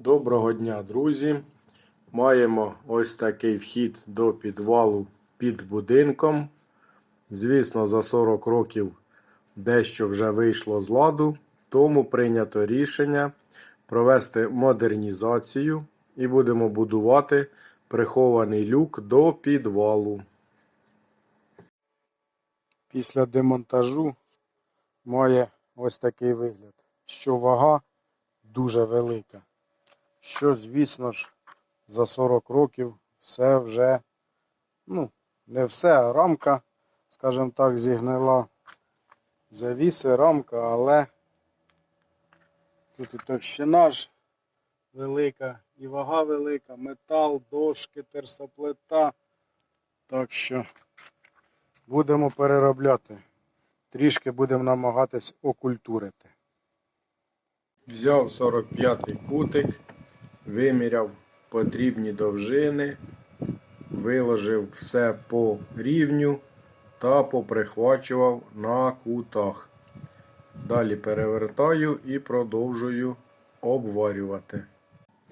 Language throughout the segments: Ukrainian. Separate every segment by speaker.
Speaker 1: Доброго дня, друзі! Маємо ось такий вхід до підвалу під будинком. Звісно, за 40 років дещо вже вийшло з ладу, тому прийнято рішення провести модернізацію і будемо будувати прихований люк до підвалу. Після демонтажу має ось такий вигляд, що вага дуже велика що, звісно ж, за 40 років все вже, ну, не все, а рамка, скажімо так, зігнила. Завіси, рамка, але тут і товщина ж велика, і вага велика, метал, дошки, терсоплита. Так що будемо переробляти. Трішки будемо намагатись окультурити. Взяв 45-й кутик виміряв потрібні довжини, виложив все по рівню та поприхвачував на кутах. Далі перевертаю і продовжую обварювати.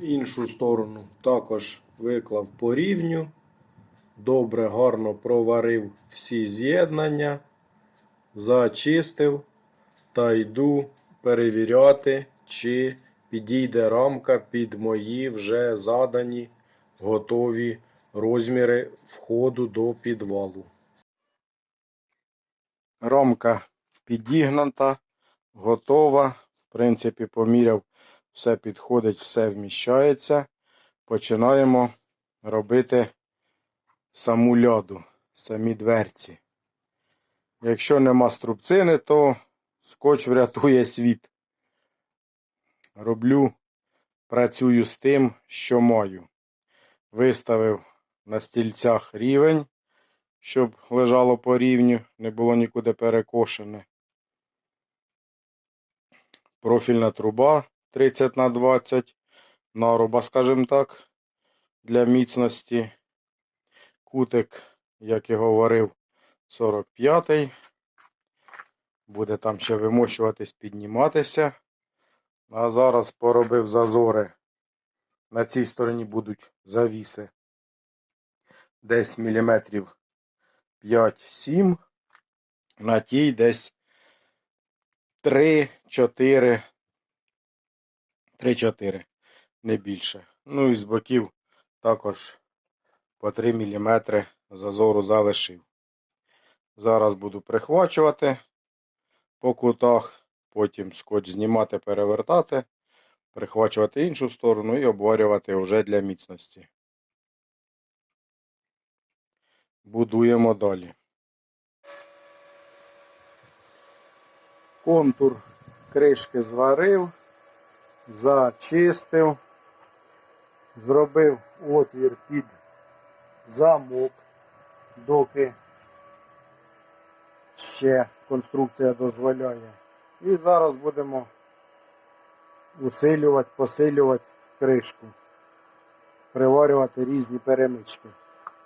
Speaker 1: Іншу сторону також виклав по рівню. Добре, гарно проварив всі з'єднання, зачистив та йду перевіряти, чи підійде рамка під мої вже задані готові розміри входу до підвалу. Рамка підігнута, готова. В принципі, поміряв, все підходить, все вміщається. Починаємо робити саму ляду, самі дверці. Якщо нема струбцини, то скотч врятує світ роблю, працюю з тим, що маю. Виставив на стільцях рівень, щоб лежало по рівню, не було нікуди перекошене. Профільна труба 30 на 20 наруба, скажімо так, для міцності. Кутик, як і говорив, 45-й. Буде там ще вимощуватись, підніматися. А зараз поробив зазори. На цій стороні будуть завіси. Десь міліметрів 5-7. На тій десь 3-4. 3-4, не більше. Ну і з боків також по 3 мм зазору залишив. Зараз буду прихвачувати по кутах. Потім скотч знімати, перевертати, прихвачувати іншу сторону і обварювати вже для міцності. Будуємо далі. Контур кришки зварив, зачистив, зробив отвір під замок, доки ще конструкція дозволяє. І зараз будемо усилювати, посилювати кришку, приварювати різні перемички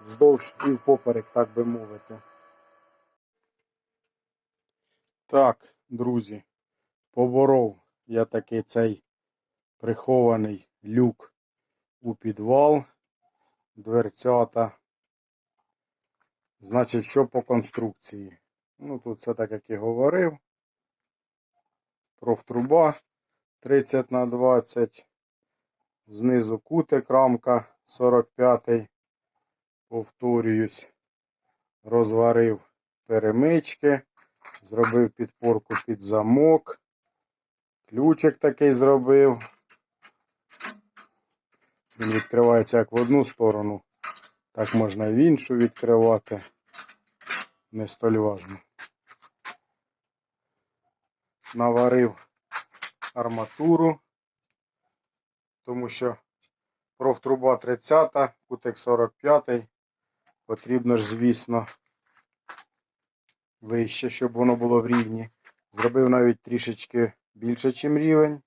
Speaker 1: вздовж і впоперек, так би мовити. Так, друзі, поборов я такий цей прихований люк у підвал, дверцята. Значить, що по конструкції? Ну, тут все так, як і говорив профтруба 30 на 20. Знизу кутик рамка 45. Повторююсь, розварив перемички, зробив підпорку під замок. Ключик такий зробив. Він відкривається як в одну сторону, так можна і в іншу відкривати. Не столь важно наварив арматуру, тому що профтруба 30, кутик 45. Потрібно ж, звісно, вище, щоб воно було в рівні. Зробив навіть трішечки більше, ніж рівень.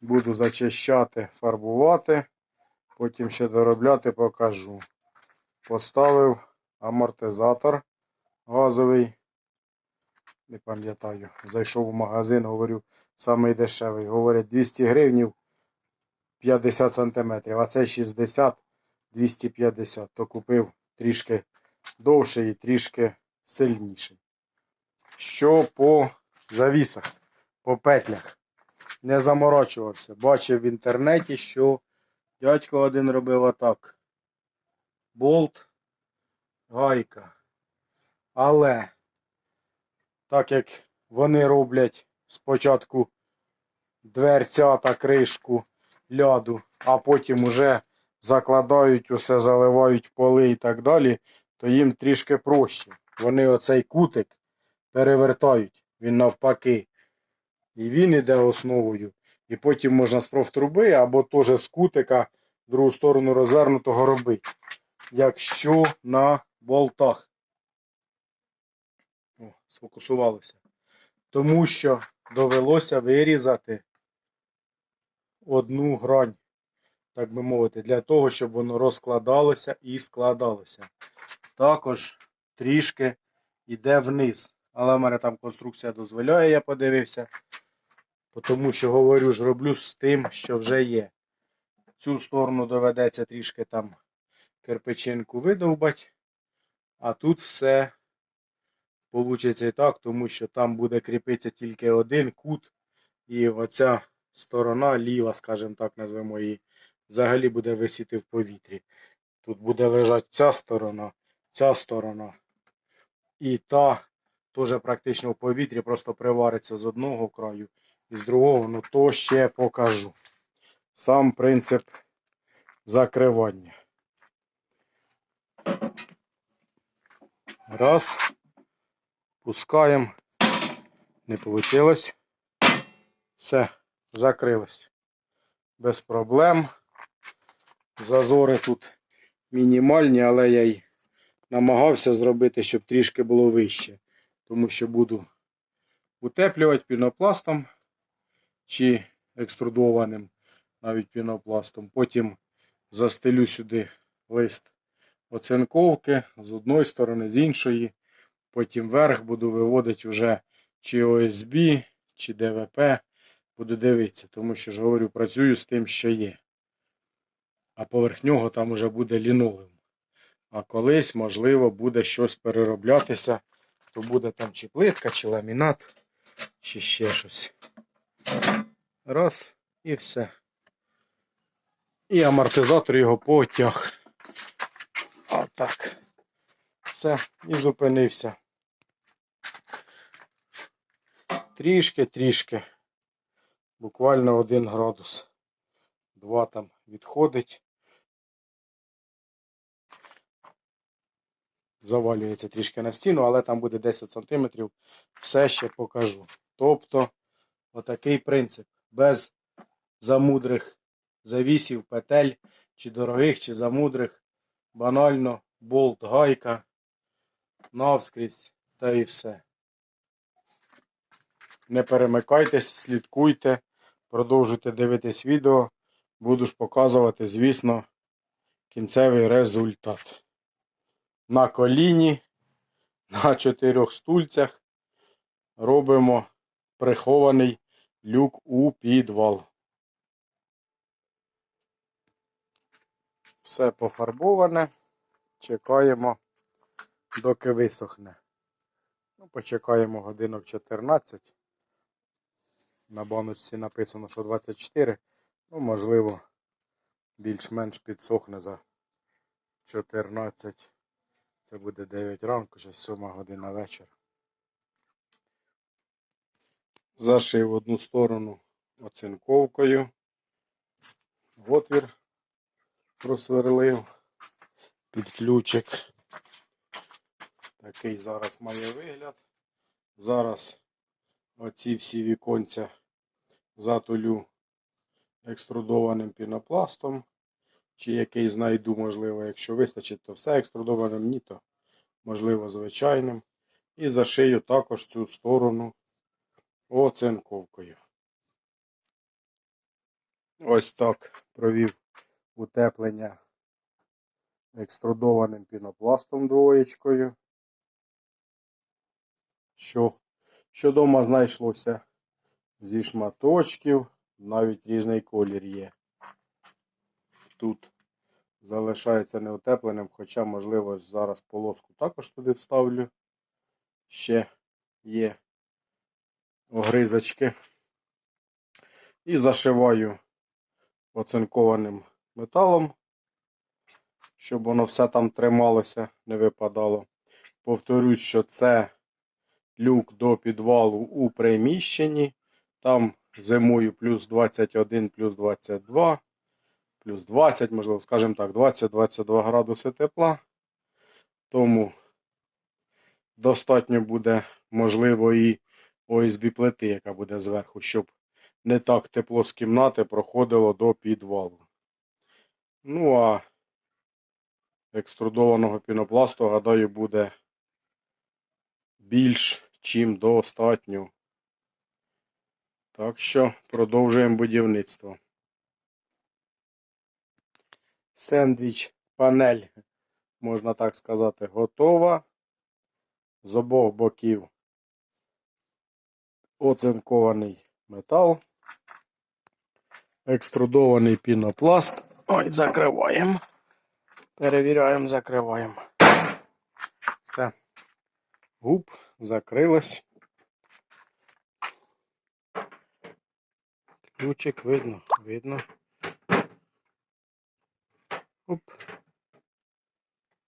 Speaker 1: Буду зачищати, фарбувати, потім ще доробляти покажу. Поставив амортизатор газовий не пам'ятаю. Зайшов у магазин, говорю, самий дешевий. Говорять, 200 гривнів 50 см, а це 60 250 То купив трішки довший і трішки сильніший. Що по завісах, по петлях. Не заморочувався. Бачив в інтернеті, що дядько один робив отак. Болт, гайка. Але так як вони роблять спочатку дверця та кришку ляду, а потім уже закладають усе, заливають поли і так далі, то їм трішки проще. Вони оцей кутик перевертають, він навпаки. І він іде основою. І потім можна з профтруби або теж з кутика в другу сторону розвернутого робити. Якщо на болтах. Сфокусувалося. Тому що довелося вирізати одну грань, так би мовити, для того, щоб воно розкладалося і складалося. Також трішки йде вниз. Але в мене там конструкція дозволяє, я подивився. Тому що говорю ж, роблю з тим, що вже є. Цю сторону доведеться трішки там кирпичинку видовбати, а тут все Получиться і так, тому що там буде кріпитися тільки один кут, і оця сторона, ліва, скажімо так, назвемо її, взагалі буде висіти в повітрі. Тут буде лежати ця сторона, ця сторона. І та теж практично в повітрі, просто привариться з одного краю і з другого, ну то ще покажу. Сам принцип закривання. Раз. Пускаємо. Не вийшло. Все, закрилось. Без проблем. Зазори тут мінімальні, але я й намагався зробити, щоб трішки було вище. Тому що буду утеплювати пінопластом чи екструдованим навіть пінопластом. Потім застелю сюди лист оцинковки з одної сторони, з іншої. Потім вверх буду виводити вже чи ОСБ, чи ДВП. Буду дивитися, тому що ж говорю, працюю з тим, що є. А поверх нього там вже буде лінолеум. А колись, можливо, буде щось перероблятися, то буде там чи плитка, чи ламінат, чи ще щось. Раз, і все. І амортизатор його потяг. Отак. Все, і зупинився. Трішки-трішки. Буквально один градус. Два там відходить. Завалюється трішки на стіну, але там буде 10 см. Все ще покажу. Тобто, отакий принцип. Без замудрих завісів, петель, чи дорогих, чи замудрих. Банально болт, гайка, навскрізь та і все. Не перемикайтесь, слідкуйте, продовжуйте дивитись відео. Буду ж показувати, звісно, кінцевий результат. На коліні, на чотирьох стульцях робимо прихований люк у підвал. Все пофарбоване. Чекаємо, доки висохне. Ну, почекаємо годинок 14. На баночці написано, що 24. Ну, можливо, більш-менш підсохне за 14. Це буде 9 ранку, ще 7 година вечора. Зашив одну сторону оцинковкою. В отвір просверлив під ключик. Такий зараз має вигляд. Зараз оці всі віконця затулю екструдованим пінопластом. Чи який знайду, можливо, якщо вистачить, то все екструдованим, ні, то можливо звичайним. І зашию також цю сторону оцинковкою. Ось так провів утеплення екструдованим пінопластом двоєчкою. Що, що дома знайшлося зі шматочків, навіть різний колір є. тут залишається неутепленим, хоча, можливо, зараз полоску також туди вставлю. Ще є огризочки. І зашиваю оцинкованим металом, щоб воно все там трималося, не випадало. Повторюсь, що це люк до підвалу у приміщенні. Там зимою плюс 21, плюс 22, плюс 20, можливо, скажімо так, 20-22 градуси тепла. Тому достатньо буде, можливо, і ОСБ плити, яка буде зверху, щоб не так тепло з кімнати проходило до підвалу. Ну, а екструдованого пінопласту, гадаю, буде більш чим достатньо. Так що продовжуємо будівництво. Сендвіч панель, можна так сказати, готова. З обох боків оцинкований метал. Екструдований пінопласт. Ой, закриваємо. Перевіряємо, закриваємо. Все. Губ закрилось. Ключик видно, видно. Оп.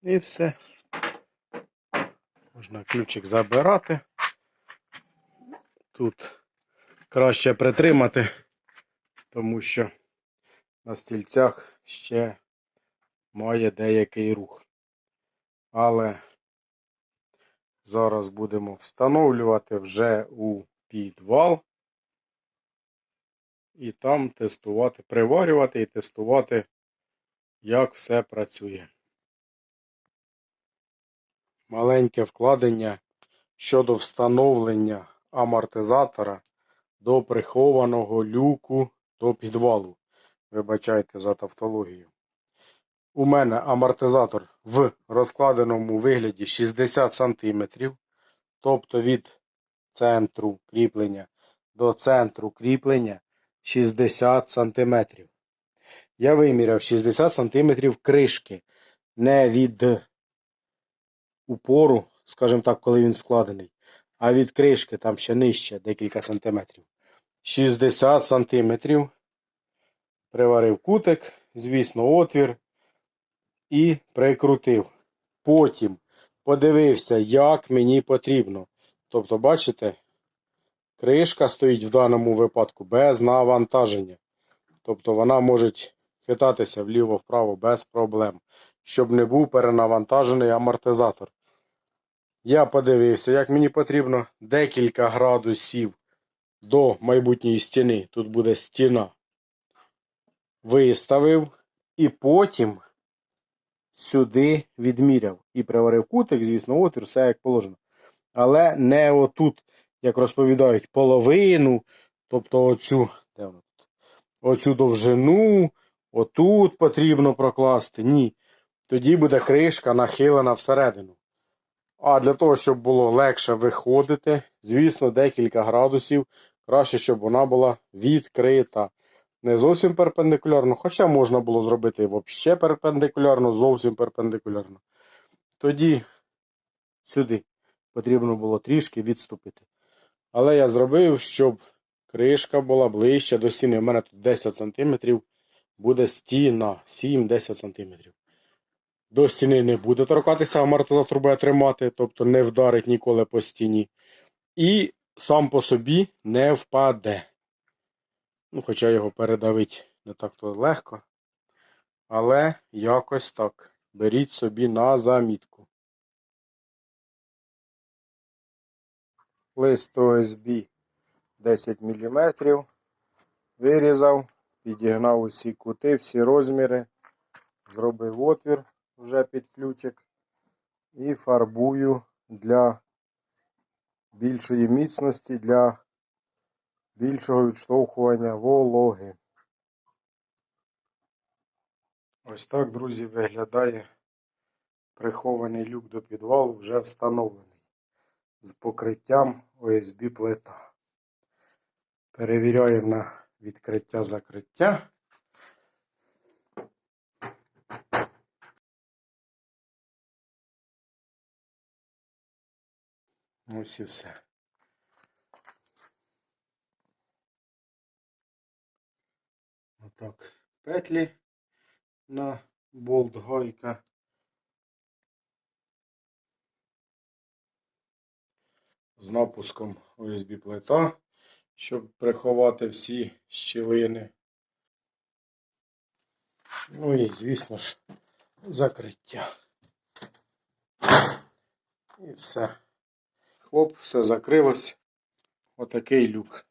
Speaker 1: І все. Можна ключик забирати. Тут краще притримати, тому що на стільцях ще має деякий рух. Але зараз будемо встановлювати вже у підвал і там тестувати, приварювати і тестувати, як все працює. Маленьке вкладення щодо встановлення амортизатора до прихованого люку до підвалу. Вибачайте за тавтологію. У мене амортизатор в розкладеному вигляді 60 см, тобто від центру кріплення до центру кріплення 60 см. Я виміряв 60 см кришки, не від упору, скажімо так, коли він складений, а від кришки там ще нижче декілька сантиметрів. 60 сантиметрів. Приварив кутик, звісно, отвір і прикрутив. Потім подивився, як мені потрібно. Тобто, бачите, кришка стоїть в даному випадку без навантаження. Тобто вона може хитатися вліво-вправо без проблем, щоб не був перенавантажений амортизатор. Я подивився, як мені потрібно декілька градусів до майбутньої стіни. Тут буде стіна. Виставив і потім сюди відміряв. І приварив кутик, звісно, отвір, все як положено. Але не отут, як розповідають, половину, тобто оцю, де вона тут? оцю довжину, отут потрібно прокласти. Ні. Тоді буде кришка нахилена всередину. А для того, щоб було легше виходити, звісно, декілька градусів. Краще, щоб вона була відкрита. Не зовсім перпендикулярно, хоча можна було зробити взагалі перпендикулярно, зовсім перпендикулярно. Тоді сюди потрібно було трішки відступити. Але я зробив, щоб кришка була ближче до стіни. У мене тут 10 см буде стіна 7-10 см. До стіни не буде торкатися, амортизатор буде тримати, тобто не вдарить ніколи по стіні. І сам по собі не впаде. Ну, Хоча його передавити не так то легко. Але якось так. Беріть собі на замітку. Лист ОСБ 10 мм. Вирізав, підігнав усі кути, всі розміри. Зробив отвір вже під ключик. І фарбую для більшої міцності, для більшого відштовхування вологи. Ось так, друзі, виглядає прихований люк до підвалу вже встановлений з покриттям ОСБ плита. Перевіряємо на відкриття закриття. Ось і все. Отак, петлі на болт гайка. З напуском USB плита, щоб приховати всі щілини. Ну і, звісно ж, закриття. І все. Хлоп, все закрилось. Отакий люк.